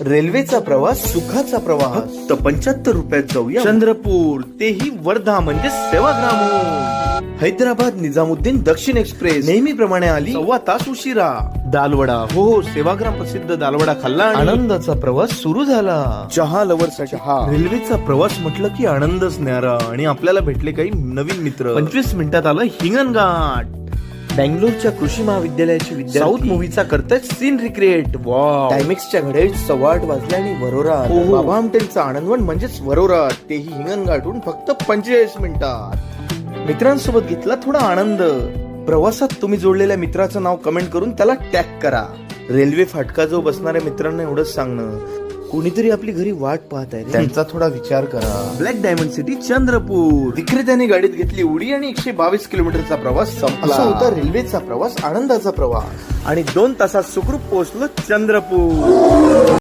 रेल्वेचा प्रवास सुखाचा प्रवास. फक्त पंच्याहत्तर रुपयात जाऊया. चंद्रपूर तेही वर्धा म्हणजे सेवाग्राम. हैदराबाद निजामुद्दीन दक्षिण एक्सप्रेस. नेहमीप्रमाणे आली. सव्वा तास उशिरा. दालवडा. हो हो सेवाग्राम प्रसिद्ध दालवडा खाल्ला आनंदाचा प्रवास सुरू झाला. चहा लवर चहा. रेल्वेचा प्रवास म्हटलं की आनंदच न्यारा आणि आपल्याला भेटले काही नवीन मित्र. पंचवीस मिनिटात आलं हिंगणघाट. बँगलोरच्या कृषी महाविद्यालयाची विद्यार्थी. साऊथ मूवीचा करतायत सीन रिक्रिएट वा टायमिक्सच्या घड्याळीत सव्वा आठ वाजले आणि वरोरा बाबा आमटेलचं आनंदवन म्हणजेच वरोरा. तेही हिंगणघाटून फक्त पंचेचाळीस मिनिटात. मित्रांसोबत घेतला थोडा आनंद. प्रवासात तुम्ही जोडलेल्या मित्राचं नाव कमेंट करून त्याला टॅग करा. रेल्वे फाटका जो बसणाऱ्या मित्रांना एवढंच सांगणं कोणीतरी आपली घरी वाट पाहत आहे त्यांचा थोडा विचार करा. Black diamond city Chandrapur. विक्रेत्याने गाडीत घेतली उडी आणि एकशे बावीस किलोमीटरचा प्रवास संपला. असा होता रेल्वेचा प्रवास आनंदाचा प्रवास. आणि दोन तासात सुखरूप पोहोचलो चंद्रपूर.